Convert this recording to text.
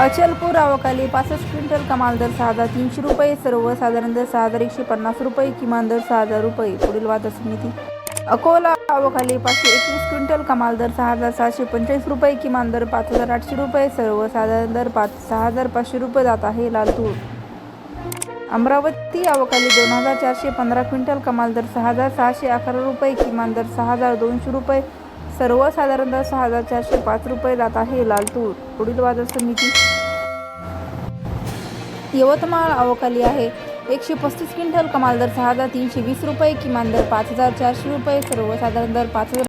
अचलपूर आवकाली पासष्ट क्विंटल कमाल दर सहा हजार तीनशे रुपये. सर्वसाधारण दर सहा हजार एकशे पन्नास रुपये. किमान दर सहा हजार रुपये. पुढील वाद समिती अकोला आवकाली पाचशे एकवीस क्विंटल कमाल दर सहा हजार सहाशे पंचेचाळीस रुपये. किमान दर पाच हजार आठशे रुपये. सर्वसाधारण दर पाच सहा हजार पाचशे रुपये जात आहे लालतूर अमरावती अवकाली दोन हजार चारशे पंधरा क्विंटल कमाल दर सहा हजार सहाशे अकरा रुपये. किमान दर सहा हजार दोनशे रुपये. सर्वसाधारणतः दर सहा हजार चारशे पाच रुपये जात आहे लाल तूर. पुढील बाजार समिती यवतमाळ अवकाली आहे. एकशे पस्तीस क्विंटल कमाल दर सहा हजार तीनशे वीस रुपये किमान दर पाच हजार चारशे रुपये सर्वसाधारण दर पाच हजार